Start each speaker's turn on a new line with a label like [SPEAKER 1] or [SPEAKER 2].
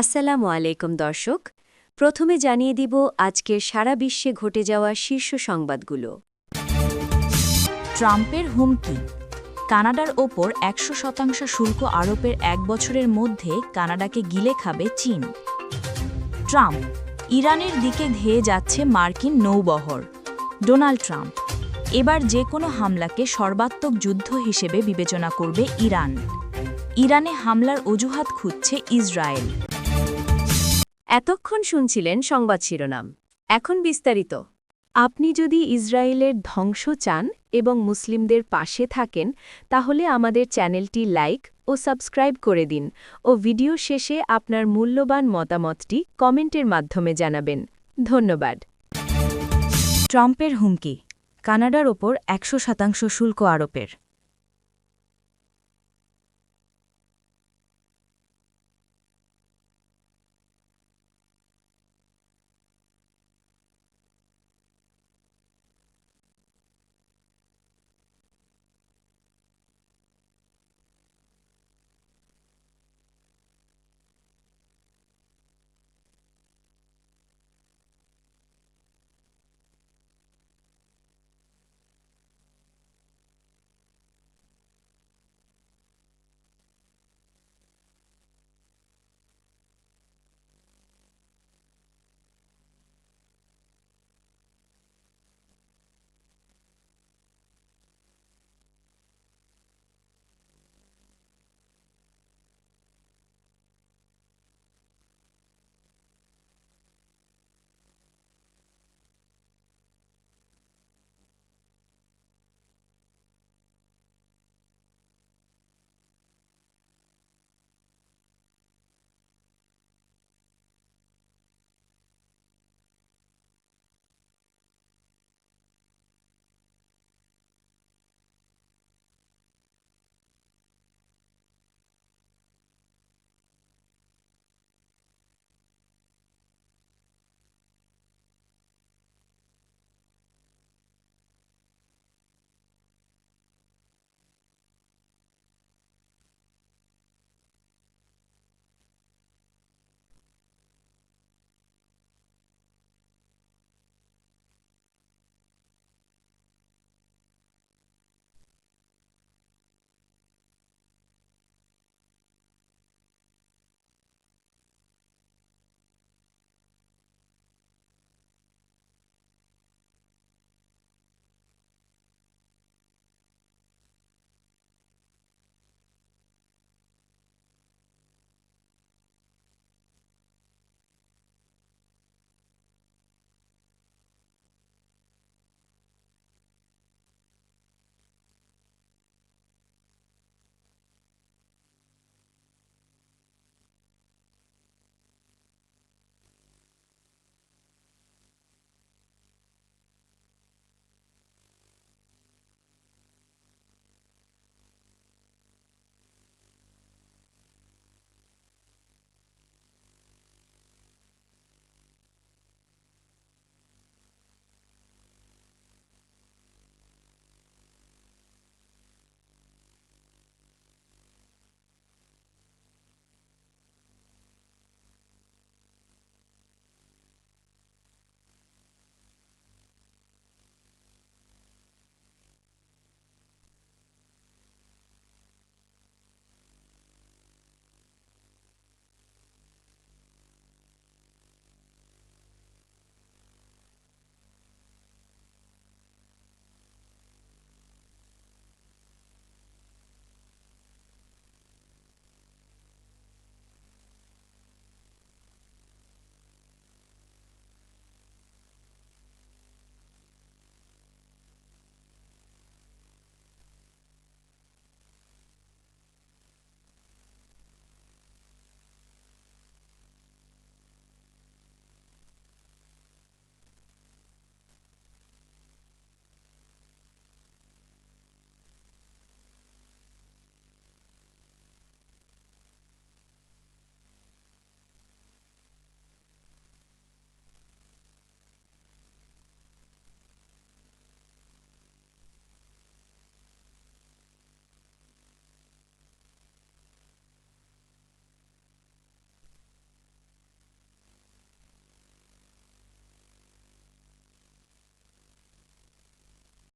[SPEAKER 1] আসসালামু আলাইকুম, দর্শক। প্রথমে জানিয়ে দিব আজকের সারা বিশ্বে ঘটে যাওয়া শীর্ষ সংবাদগুলো।
[SPEAKER 2] ট্রাম্পের হুমকি। কানাডার ওপর একশো শতাংশ শুল্ক আরোপের এক বছরের মধ্যে কানাডাকে গিলে খাবে চীন। ট্রাম্প, ইরানের দিকে ধেয়ে যাচ্ছে মার্কিন নৌবহর। ডোনাল্ড ট্রাম্প, এবার যে কোনো হামলাকে সর্বাত্মক যুদ্ধ হিসেবে বিবেচনা করবে ইরান। ইরানে হামলার অজুহাত খুঁজছে ইসরায়েল।
[SPEAKER 1] এতক্ষণ শুনছিলেন সংবাদ শিরোনাম। এখন বিস্তারিত। আপনি যদি ইসরায়েলের ধ্বংস চান এবং মুসলিমদের পাশে থাকেন, তাহলে আমাদের চ্যানেলটি লাইক ও সাবস্ক্রাইব করে দিন ও ভিডিও শেষে আপনার মূল্যবান মতামতটি কমেন্টের মাধ্যমে জানাবেন। ধন্যবাদ।
[SPEAKER 2] ট্রাম্পের হুমকি, কানাডার ওপর একশো শতাংশ শুল্ক আরোপের।